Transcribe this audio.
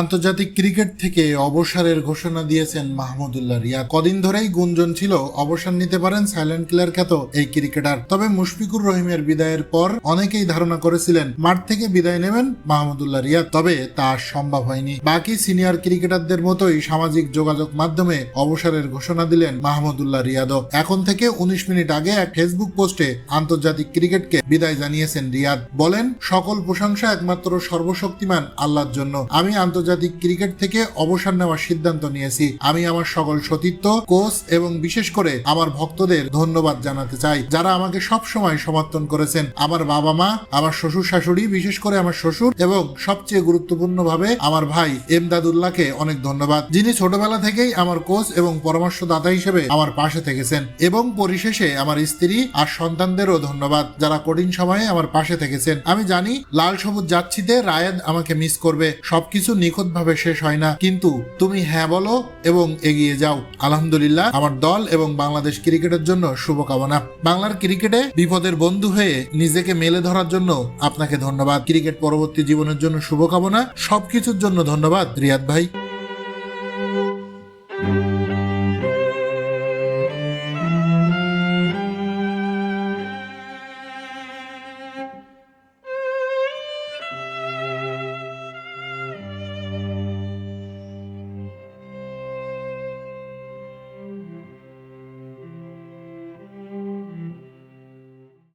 আন্তর্জাতিক ক্রিকেট থেকে অবসরের ঘোষণা দিয়েছেন মাহমুদুল্লাহ রিয়াদ কদিন ধরেই গুঞ্জন ছিল, অবসর নিতে পারেন সাইলেন্ট কিলার খ্যাত এই ক্রিকেটার। তবে মুশফিকুর রহিমের বিদায়ের পর অনেকেই ধারণা করেছিলেন, মাঠ থেকে বিদায় নেবেন মাহমুদুল্লাহ রিয়াদ তবে তা সম্ভব হয়নি। বাকি সিনিয়র ক্রিকেটারদের মতোই সামাজিক যোগাযোগ মাধ্যমে অবসরের ঘোষণা দিলেন মাহমুদুল্লাহ রিয়াদও এখন থেকে উনিশ মিনিট আগে এক ফেসবুক পোস্টে আন্তর্জাতিক ক্রিকেটকে বিদায় জানিয়েছেন রিয়াদ। বলেন, সকল প্রশংসা একমাত্র সর্বশক্তিমান আল্লাহর জন্য। আমি আন্তর্জাতিক ক্রিকেট থেকে অবসর নেওয়ার সিদ্ধান্ত নিয়েছি। আমি আমার সকল সতীর্থ, কোচ এবং বিশেষ করে আমার ভক্তদের ধন্যবাদ জানাতে চাই, যারা আমাকে সব সময় সমর্থন করেছেন। আমার বাবা মা আমার শ্বশুর শাশুড়ি বিশেষ করে আমার শ্বশুর এবং সবচেয়ে গুরুত্বপূর্ণ ভাবে আমার ভাই এমদাদুল্লাহকে অনেক ধন্যবাদ, যিনি ছোটবেলা থেকেই আমার কোচ এবং পরামর্শদাতা হিসেবে আমার পাশে থেকেছেন এবং পরিশেষে আমার স্ত্রী আর সন্তানদেরও ধন্যবাদ, যারা কঠিন সময়ে আমার পাশে থেকেছেন। আমি জানি, লাল সবুজ যাচ্ছিতে রায়েদ আমাকে মিস করবে, সবকিছু নিখুঁত ভাবে শেষ হয় না। কিন্তু তুমি হ্যাঁ বলো এবং এগিয়ে যাও। আলহামদুলিল্লাহ, আমার দল এবং বাংলাদেশ ক্রিকেটের জন্য শুভকামনা। বাংলার ক্রিকেটে বিপদের বন্ধু হয়ে নিজেকে মেলে ধরার জন্য আপনাকে ধন্যবাদ। ক্রিকেট পরবর্তী জীবনের জন্য শুভকামনা। সবকিছুর জন্য ধন্যবাদ, রিয়াদ ভাই।